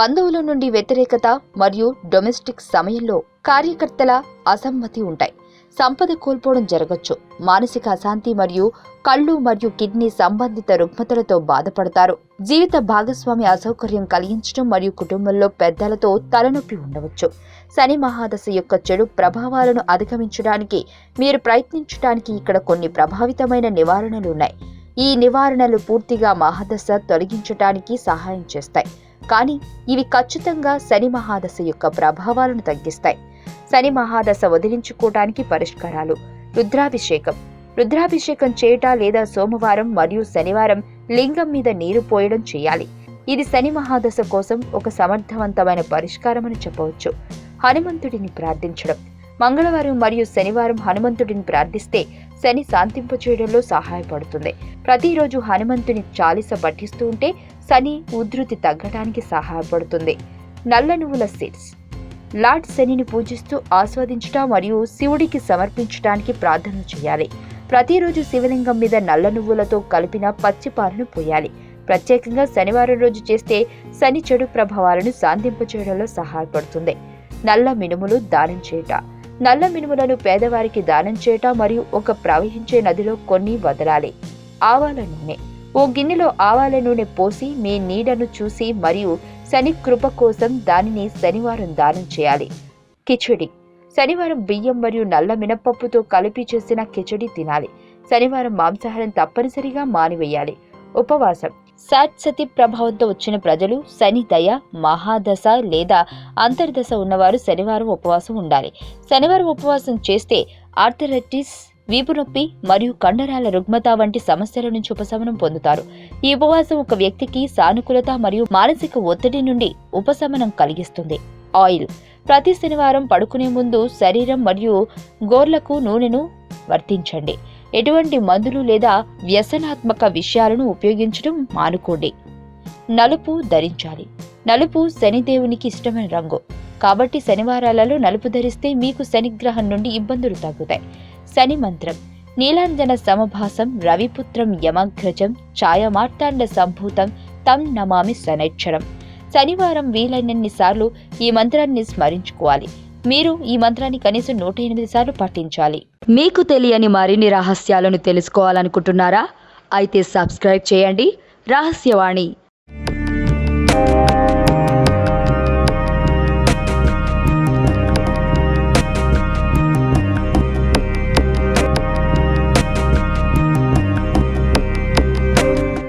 బంధువుల నుండి వ్యతిరేకత మరియు డొమెస్టిక్ సమయంలో కార్యకర్తల అసమ్మతి ఉంటాయి. సంపద కోల్పోవడం జరగచ్చు. మానసిక అశాంతి మరియు కళ్ళు మరియు కిడ్నీ సంబంధిత రుగ్మతలతో బాధపడతారు. జీవిత భాగస్వామి అసౌకర్యం కలిగించడం మరియు కుటుంబంలో పెద్దలతో తలనొప్పి ఉండవచ్చు. శని మహాదశ యొక్క చెడు ప్రభావాలను అధిగమించడానికి మీరు ప్రయత్నించడానికి ఇక్కడ కొన్ని ప్రభావితమైన నివారణలు ఉన్నాయి. ఈ నివారణలు పూర్తిగా మహాదశ తొలగించడానికి సహాయం చేస్తాయి. కానీ ఇవి ఖచ్చితంగా శని మహాదశ యొక్క ప్రభావాలను తగ్గిస్తాయి. శని మహాదశ వదిలించుకోవడానికి పరిష్కారాలు రుద్రాభిషేకం. రుద్రాభిషేకం చేయట లేదా సోమవారం మరియు శనివారం లింగం మీద నీరు పోయడం చేయాలి. ఇది శని మహాదశ కోసం ఒక సమర్థవంతమైన పరిష్కారం అని చెప్పవచ్చు. హనుమంతుడిని ప్రార్థించడం. మంగళవారం మరియు శనివారం హనుమంతుడిని ప్రార్థిస్తే శని శాంతింపచేయడంలో సహాయపడుతుంది. ప్రతిరోజు హనుమంతుని చాలీస పఠిస్తూ ఉంటే శని ఉధృతి తగ్గడానికి సహాయపడుతుంది. నల్ల నువ్వుల సీడ్స్. లార్డ్ శనిని పూజిస్తూ ఆస్వాదించట మరియు శివుడికి సమర్పించడానికి ప్రార్థన చేయాలి. ప్రతిరోజు శివలింగం మీద నల్ల నువ్వులతో కలిపిన పచ్చిపాలను పోయాలి. ప్రత్యేకంగా శనివారం రోజు చేస్తే శని చెడు ప్రభావాలను శాంతింపచేయడంలో సహాయపడుతుంది. నల్ల మినుములు దానం చేయట. నల్ల మినుములను పేదవారికి దానం చేయట మరియు ఒక ప్రవహించే నదిలో కొన్ని వదలాలి. ఆవాల నూనె. ఓ గిన్నెలో ఆవాల నూనె పోసి మీ నీడను చూసి మరియు శని కృప కోసం దానిని శనివారం దానం చేయాలి. కిచడి. శనివారం బియ్యం మరియు నల్ల మినపప్పుతో కలిపి చేసిన కిచడి తినాలి. శనివారం మాంసాహారం తప్పనిసరిగా మానివేయాలి. ఉపవాసం. సాత్సతి ప్రభావంతో వచ్చిన ప్రజలు శని దయ మహాదశ లేదా అంతర్దశ ఉన్నవారు శనివారం ఉపవాసం ఉండాలి. శనివారం ఉపవాసం చేస్తే ఆర్థరైటిస్ వీపు నొప్పి మరియు కండరాల రుగ్మత వంటి సమస్యల నుంచి ఉపశమనం పొందుతారు. ఈ ఉపవాసం ఒక వ్యక్తికి సానుకూలత మరియు మానసిక ఒత్తిడి నుండి ఉపశమనం కలిగిస్తుంది. ఆయిల్. ప్రతి శనివారం పడుకునే ముందు శరీరం మరియు గోర్లకు నూనెను వర్తించండి. ఎటువంటి మందులు లేదా వ్యసనాత్మక విషయాలను ఉపయోగించడం మానుకోండి. నలుపు ధరించాలి. నలుపు శనిదేవునికి ఇష్టమైన రంగు. కాబట్టి శనివారాలలో నలుపు ధరిస్తే మీకు శనిగ్రహం నుండి ఇబ్బందులు తగ్గుతాయి. శని మంత్రం నీలాంజన సమభాసం రవిపుత్రం యమగ్రజం ఛాయమార్తాండ సంభూతం తం నమామి శనైక్షరం. శనివారం వీలైనన్ని సార్లు ఈ మంత్రాన్ని స్మరించుకోవాలి. మీరు ఈ మంత్రాన్ని కనీసం నూట ఎనిమిది సార్లు పఠించాలి. మీకు తెలియని మరిన్ని రహస్యాలను తెలుసుకోవాలనుకుంటున్నారా? అయితే సబ్స్క్రైబ్ చేయండి. రహస్యవాణి.